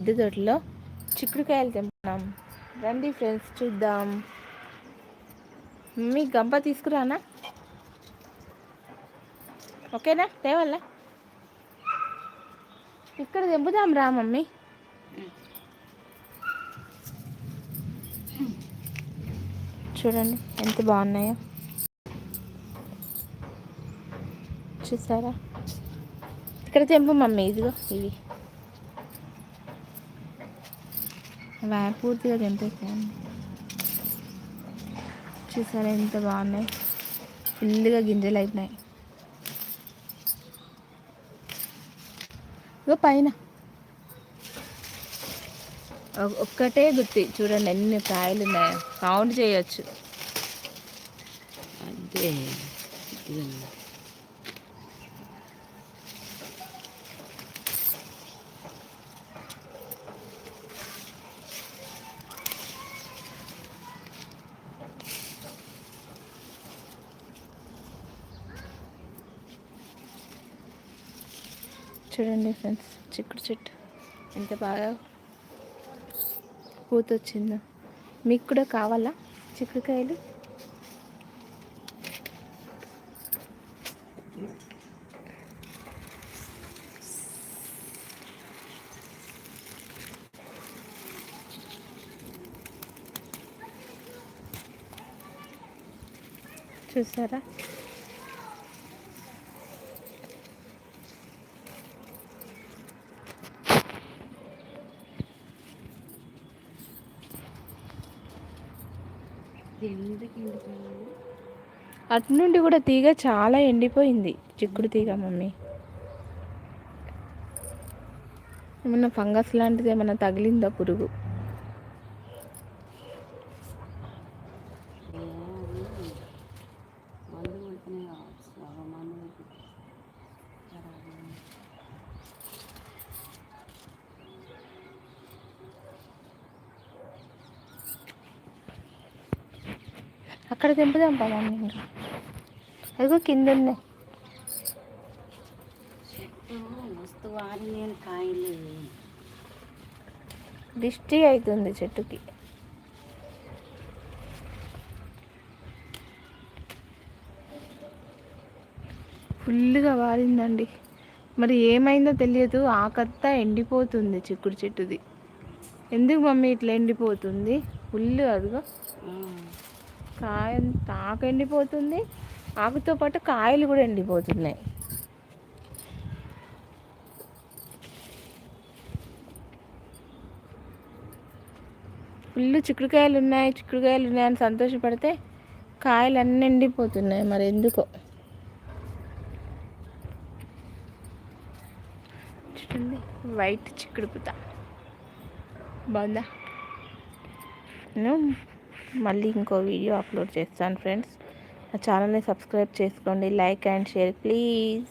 పెద్ద తోటలో చిక్కుడుకాయలు తెంపుతున్నాం రండి ఫ్రెండ్స్ చూద్దాం. మీ గంప తీసుకురానా? ఓకేనా? తేవాలా? ఇక్కడ తెంపుదాం రా మమ్మీ. చూడండి ఎంత బాగున్నాయో. చూసారా? ఇక్కడ తెంపు మమ్మీ ఇదిగో ఇవి. పూర్తిగా తెంపేసాను చూసారా ఎంత బాగున్నాయి. ఫుల్గా గింజలు అయిపోయినాయి. ఇగో పైన. ఒక్కటే గుత్తి. చూడండి ఎన్ని కాయలు ఉన్నాయో. కౌంట్ చేయొచ్చు. అదే చూడండి ఫ్రెండ్స్ చిక్కుడు చెట్టు. ఎంత బాగా పూత వచ్చిందో మీకు కూడా కావాలా చిక్కుడుకాయలు? చూసారా? అటు నుండి కూడా తీగ చాలా ఎండిపోయింది. చిక్కుడు తీగ మమ్మీ. ఏమన్నా ఫంగస్ లాంటిది ఏమన్నా తగిలిందా పురుగు? అక్కడ తెంపుదాం పా మమ్మీ ఇంకా. అదిగో కింద ఉన్నాయి దిష్టి అవుతుంది చెట్టుకి. ఫుల్గా వారిందండి మరి ఏమైందో తెలియదు. ఆకంతా ఎండిపోతుంది చిక్కుడు చెట్టుది. ఎందుకు మమ్మీ ఇట్లా ఎండిపోతుంది? ఫుల్ అదిగో. కాయ ఆకు ఎండిపోతుంది. ఆకుతో పాటు కాయలు కూడా ఎండిపోతున్నాయి. ఫుల్ చిక్కుడుకాయలు ఉన్నాయి చిక్కుడుకాయలు ఉన్నాయని సంతోషపడితే కాయలు అన్నీ ఎండిపోతున్నాయి. మరి ఎందుకో? చూడండి వైట్ చిక్కుడు పుత. బాగుందా? మళ్ళీ ఇంకో వీడియో అప్లోడ్ చేస్తాను ఫ్రెండ్స్. నా ఛానల్ని సబ్స్క్రైబ్ చేసుకోండి లైక్ అండ్ షేర్ ప్లీజ్.